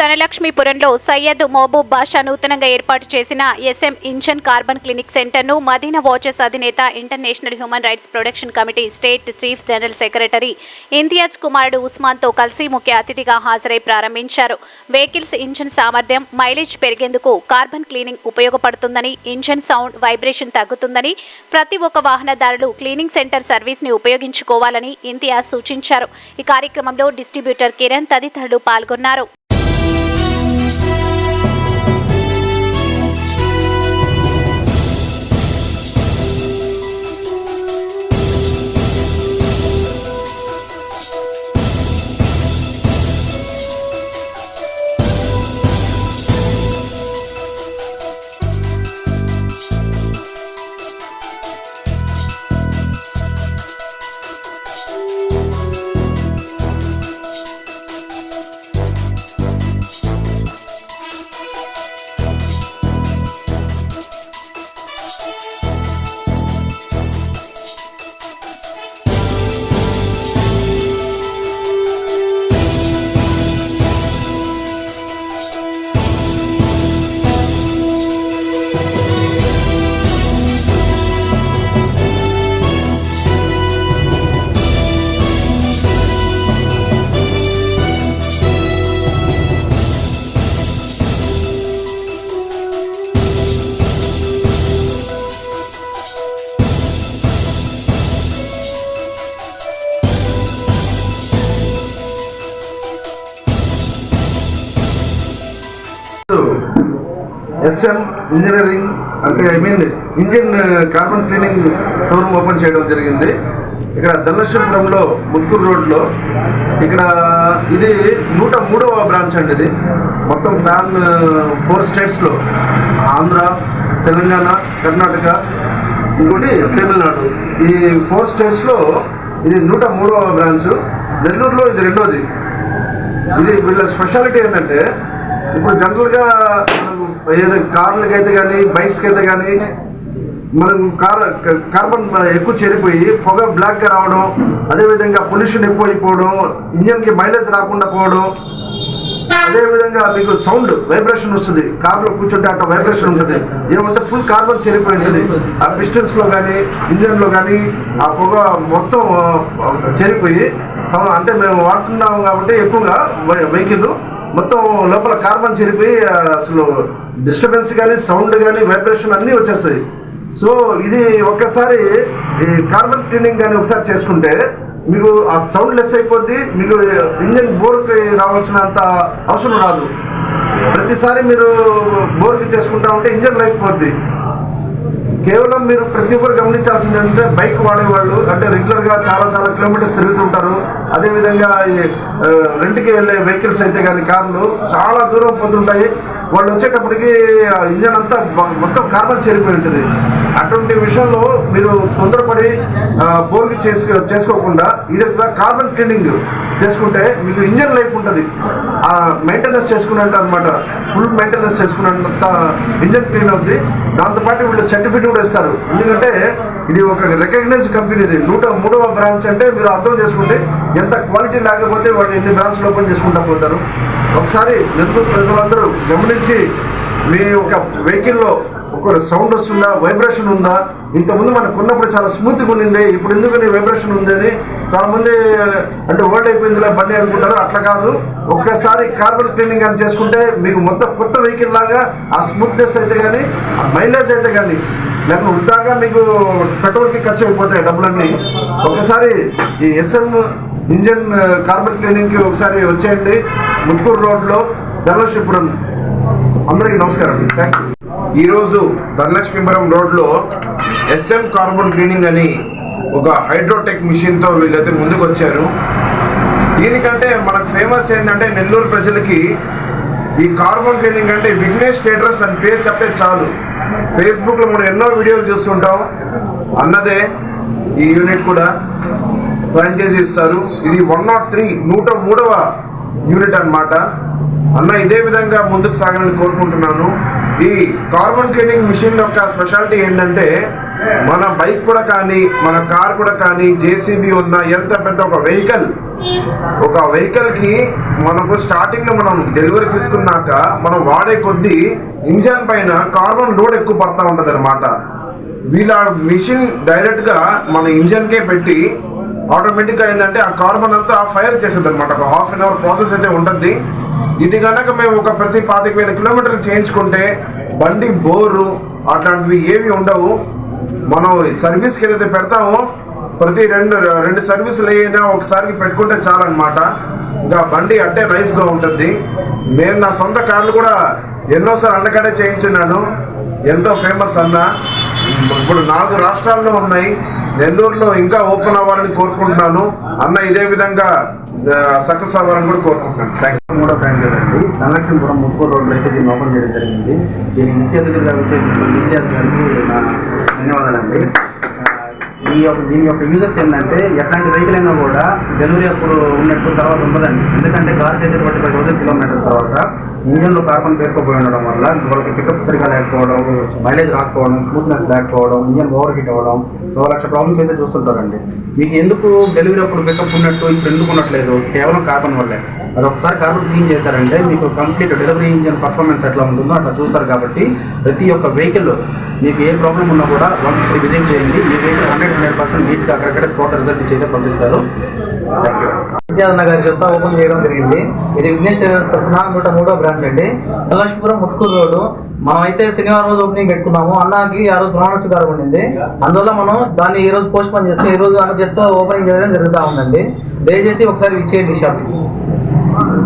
ధనలక్ష్మీపురంలో సయ్యద్ మహబూబ్ బాషా నూతనంగా ఏర్పాటు చేసిన ఎస్ఎం ఇంజన్ కార్బన్ క్లినిక్ సెంటర్ను మదీనా వాచెస్ అధినేత international human rights protection committee state chief general secretary Imtiaz కుమారుడు ఉస్మాన్తో కలిసి ముఖ్య అతిథిగా హాజరై ప్రారంభించారు. వెహికల్స్ ఇంజన్ సామర్థ్యం మైలేజ్ పెరిగేందుకు కార్బన్ క్లీనింగ్ ఉపయోగపడుతుందని ఇంజన్ సౌండ్ వైబ్రేషన్ తగ్గుతుందని ప్రతి ఒక్క వాహనదారులు క్లీనింగ్ సెంటర్ సర్వీస్ని ఉపయోగించుకోవాలని ఇంతియాజ్ సూచించారు. ఈ కార్యక్రమంలో డిస్ట్రిబ్యూటర్ కిరణ్ తదితరులు పాల్గొన్నారు. ఎస్ఎం ఇంజనీరింగ్ అంటే I mean engine uh, carbon cleaning showroom open చేయడం జరిగింది. ఇక్కడ ధనలక్ష్మీపురంలో ముత్కూరు రోడ్లో. ఇక్కడ ఇది నూట మూడవ బ్రాంచ్ అండి ఇది. మొత్తం ప్లాన్ uh, ఫోర్ స్టేట్స్లో. ఆంధ్ర తెలంగాణ కర్ణాటక ఇంకోటి తమిళనాడు. ఈ ఫోర్ స్టేట్స్లో ఇది నూట మూడవ బ్రాంచ్. నెల్లూరులో ఇది రెండోది. ఇది వీళ్ళ స్పెషాలిటీ ఏంటంటే ఇప్పుడు జనరల్గా మనం ఏదో కార్లకి అయితే కానీ బైక్స్కి అయితే కానీ మనం కార్ కార్బన్ ఎక్కువ చేరిపోయి పొగ బ్లాక్గా రావడం అదేవిధంగా పొల్యూషన్ ఎక్కువ అయిపోవడం ఇంజన్కి మైలేజ్ రాకుండా పోవడం అదేవిధంగా మీకు సౌండ్ వైబ్రేషన్ వస్తుంది. కార్లో కూర్చుంటే అట్లా వైబ్రేషన్ ఉంటుంది. ఏమంటే ఫుల్ కార్బన్ చేరిపోయి ఉంటుంది. ఆ పిస్టన్స్లో కానీ ఇంజన్లో కానీ ఆ పొగ మొత్తం చేరిపోయి సౌ- అంటే మేము వాడుతున్నాము కాబట్టి ఎక్కువగా వెహికల్ మొత్తం లోపల కార్బన్ చెరిపోయి అసలు డిస్టర్బెన్స్ కానీ సౌండ్ కానీ వైబ్రేషన్ అన్నీ వచ్చేస్తాయి. సో ఇది ఒక్కసారి ఈ కార్బన్ క్లీనింగ్ కానీ ఒకసారి చేసుకుంటే మీకు ఆ సౌండ్ లెస్ అయిపోద్ది మీకు ఇంజన్ బోర్కి రావాల్సినంత అవసరం రాదు. ప్రతిసారి మీరు బోర్కి చేసుకుంటా ఉంటే ఇంజన్ లైఫ్ పోద్ది. కేవలం మీరు ప్రతి ఒక్కరు గమనించాల్సింది ఏంటంటే బైక్ వాడేవాళ్ళు అంటే రెగ్యులర్గా చాలా చాలా కిలోమీటర్స్ తిరుగుతుంటారు. అదేవిధంగా ఈ రెంట్కి వెళ్ళే వెహికల్స్ అయితే కానీ కార్లు చాలా దూరం పోతుంటాయి. వాళ్ళు వచ్చేటప్పటికి ఆ ఇంజన్ అంతా మొత్తం కార్బన్ చేరిపోయి ఉంటుంది. అటువంటి విషయంలో మీరు తొందరపడి ఆ, బోర్కి చేసుకో చేసుకోకుండా ఇది ఒక కార్బన్ క్లీనింగ్ చేసుకుంటే మీకు ఇంజన్ లైఫ్ ఉంటుంది. ఆ మెయింటెనెన్స్ చేసుకున్నట్టు అనమాట ఫుల్ మెయింటెనెన్స్ చేసుకున్నంత ఇంజన్ క్లీన్ అవుతుంది దాంతోపాటు వీళ్ళు సర్టిఫికేట్ కూడా ఇస్తారు. ఎందుకంటే ఇది ఒక రికగ్నైజ్ కంపెనీ ఇది. నూట మూడవ బ్రాంచ్ అంటే మీరు అర్థం చేసుకుంటే ఎంత క్వాలిటీ లేకపోతే వాళ్ళు ఎన్ని బ్రాంచ్లు ఓపెన్ చేసుకుంటా పోతారు. ఒకసారి నెల్లూరు ప్రజలందరూ గమనించి మీ యొక్క వెహికల్లో ఒక సౌండ్ వస్తుందా వైబ్రేషన్ ఉందా ఇంతకుముందు మనకు ఉన్నప్పుడు చాలా స్మూత్గా ఉండింది ఇప్పుడు ఎందుకని వైబ్రేషన్ ఉంది అని చాలామంది అంటే ఓల్డ్ అయిపోయిందిలే బండి అనుకుంటారు అట్లా కాదు. ఒక్కసారి కార్బన్ క్లీనింగ్ అని చేసుకుంటే మీకు మొత్తం కొత్త వెహికల్ లాగా ఆ స్మూత్నెస్ అయితే కానీ ఆ మైలేజ్ అయితే కానీ లేకపోతే వృధాగా మీకు పెట్రోల్కి ఖర్చు అయిపోతాయి డబ్బులన్నీ. ఒకసారి ఈ ఎస్ఎం ఇంజన్ కార్బన్ క్లీనింగ్కి ఒకసారి వచ్చేయండి. ముత్కూరు రోడ్లో ధనలక్ష్మీపురం. అందరికీ నమస్కారం. థ్యాంక్ యూ ఈరోజు ధనలక్ష్మీపురం రోడ్లో ఎస్ఎం కార్బన్ క్లీనింగ్ అని ఒక హైడ్రోటెక్ మిషన్తో వీళ్ళైతే ముందుకు వచ్చారు. దీనికంటే మనకు ఫేమస్ ఏంటంటే నెల్లూరు ప్రజలకి ఈ కార్బన్ క్లీనింగ్ అంటే విఘ్నేష్ స్టేటస్ అని పేరు చెప్తే చాలు. ఫేస్బుక్లో మనం ఎన్నో వీడియోలు చూస్తుంటాం. అన్నదే ఈ యూనిట్ కూడా. ఫ్రాంచైజీ ఇస్తారు. ఇది వన్ నాట్ త్రీ నూట మూడవ యూనిట్ అన్నమాట. అన్న ఇదే విధంగా ముందుకు సాగాలని కోరుకుంటున్నాను. ఈ కార్బన్ క్లీనింగ్ మిషన్ యొక్క స్పెషాలిటీ ఏంటంటే మన బైక్ కూడా కానీ మన కార్ కూడా కానీ జేసీబీ ఉన్న ఎంత పెద్ద ఒక వెహికల్ ఒక వెహికల్కి మనకు స్టార్టింగ్లో మనం డెలివరీ తీసుకున్నాక మనం వాడే కొద్దీ ఇంజన్ పైన కార్బన్ లోడ్ ఎక్కువ పడతా ఉంటుంది అనమాట వీళ్ళ మిషన్ డైరెక్ట్గా మన ఇంజన్కే పెట్టి ఆటోమేటిక్గా ఏంటంటే ఆ కార్బన్ అంతా ఫైర్ చేసేది అనమాట ఒక హాఫ్ అన్ అవర్ ప్రాసెస్ అయితే ఉంటుంది ఇది కనుక మేము ఒక ప్రతి పాతిక వేల కిలోమీటర్లు చేయించుకుంటే బండి బోరు అట్లాంటివి ఏవి ఉండవు. మనం సర్వీస్కి ఏదైతే పెడతామో ప్రతి రెండు రెండు సర్వీసులు అయినా ఒకసారికి పెట్టుకుంటే చాలన్నమాట. ఇంకా బండి అట్టే లైఫ్గా ఉంటుంది నేను నా సొంత కార్లు కూడా ఎన్నోసార్లు అన్నకడే చేయించున్నాను. ఎంతో ఫేమస్ అన్న. ఇప్పుడు నాలుగు రాష్ట్రాల్లో ఉన్నాయి. నెల్లూరులో ఇంకా ఓపెన్ అవ్వాలని కోరుకుంటున్నాను. అన్న ఇదే విధంగా సక్సెస్ అవ్వాలని కూడా కోరుకుంటున్నాను. థ్యాంక్ మూడో ఫ్రాంచైజ్ అండి ధనలక్ష్మీపురం ముప్పూరు రోడ్లో అయితే దీన్ని ఓపెన్ చేయడం జరిగింది. దీనికి ముఖ్య అతిథిగా వచ్చేసి ఇంతియాజ్ గారికి నా ధన్యవాదాలండి. ఈ యొక్క దీని యొక్క యూజెస్ ఏంటంటే ఎట్లాంటి వెహికల్ అయినా కూడా డెలివరీ అప్పుడు ఉన్నట్టు తర్వాత ఉండదండి. ఎందుకంటే కార్ అయితే ట్వంటీ ఫైవ్ థౌసండ్ కిలోమీటర్స్ తర్వాత ఇంజన్లో కార్బన్ పేరుకుపోయి ఉండడం వల్ల వాళ్ళకి పికప్ సరిగా లేకపోవడం మైలేజ్ రాకపోవడం స్మూత్నెస్ లేకపోవడం ఇంజన్ ఓవర్ హీట్ అవ్వడం సో లక్ష ప్రాబ్లమ్స్ అయితే చూస్తుంటారండి. మీకు ఎందుకు డెలివరీ అప్పుడు పికప్ ఉన్నట్టు ఇప్పుడు ఎందుకు ఉండట్లేదు? కేవలం కార్బన్ వల్లే. అది ఒకసారి కార్ క్లీన్ చేశారంటే మీకు కంప్లీట్ డెలివరీ ఇంజిన్ పర్ఫార్మెన్స్ ఎట్లా ఉంటుందో అట్లా చూస్తారు కాబట్టి ప్రతి ఒక్క వెహికల్ మీకు ఏ ప్రాబ్లం ఉన్నా కూడా వన్స్ విజిట్ చేయండి. మీ వెహికల్ హండ్రెడ్ హండ్రెడ్ పర్సెంట్ నీట్గా అక్కడక్కడ స్పాట్ రిజల్ట్ ఇచ్చి అయితే పంపిస్తారు. థ్యాంక్ యూ విద్యార్థి గారి చెప్తా ఓపెన్ చేయడం జరిగింది. ఇది విఘ్నేశ్వర తరఫున నూట మూడో బ్రాంచ్ అండి. కలాష్పురం ముత్కూరు రోడ్డు. మనం అయితే శనివారం రోజు ఓపెనింగ్ పెట్టుకున్నాము. అన్నకి ఆ రోజు ప్రమాణ స్వీకారం ఉండింది. అందువల్ల మనం దాన్ని ఈ రోజు పోస్ట్ పోన్ చేస్తే ఈ రోజు అన్న చేత్తో ఓపెనింగ్ చేయడం జరుగుతూ ఉందండి. దయచేసి ఒకసారి విచ్చేయండి ఈ షాప్కి